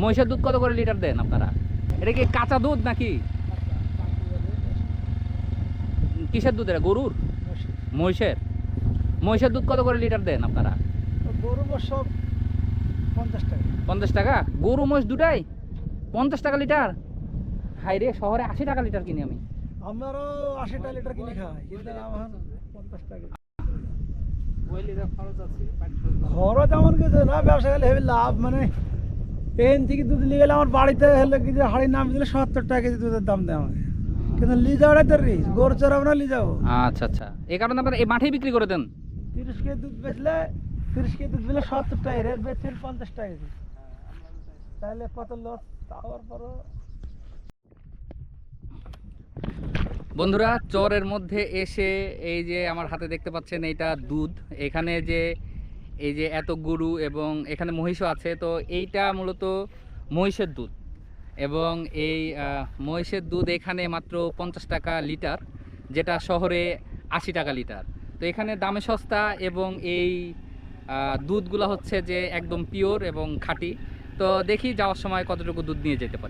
মহিষের দুধ কত করে লিটার দেন আপনারা? এটা কি কাঁচা দুধ নাকি? কিসের দুধ এটা গরুর? মহিষের। মহিষের দুধ কত করে লিটার দেন আপনারা? গরু বর্ষ পঞ্চাশ টাকা। পঞ্চাশ টাকা? গরু মহিষ দুটাই? পঞ্চাশ টাকা লিটার? হাই রে শহরে আশি টাকা লিটার কিনি আমি। আমারও আশি টাকা লিটার কিনে খাই কিন্তু আমার পঞ্চাশ টাকা। খরচ এমন কিছু না ব্যবসা গেলে হেবি লাভ মানে এন থেকে দুধ নিয়ে গেলে আমার বাড়িতে হলে কিছু হাড়ি নাম দিলে সত্তর টাকা কেজি দুধের দাম দেয় আমাকে। কিন্তু লি যাওয়াটাই তো রিস গরু চড়াবো না লি যাব। আচ্ছা আচ্ছা। এই কারণে আপনারা এই মাঠেই বিক্রি করে দেন? তিরিশ কেজি দুধ বেচলে তিরিশ কেজি দুধ বেচলে সত্তর টাকা রেট বেচছে পঞ্চাশ টাকা কেজি। তাহলে কত লস তাওয়ার পরও। বন্ধুরা চরের মধ্যে এসে এই যে আমার হাতে দেখতে পাচ্ছেন এইটা দুধ। এখানে যে এই যে এত গরু এবং এখানে মহিষও আছে, তো এইটা মূলত মহিষের দুধ। এবং এই মহিষের দুধ এখানে মাত্র পঞ্চাশ টাকা লিটার, যেটা শহরে আশি টাকা লিটার। তো এখানে দামে সস্তা এবং এই দুধগুলো হচ্ছে যে একদম পিওর এবং খাঁটি। তো দেখি যাওয়ার সময় কতটুকু দুধ নিয়ে যেতে পারি।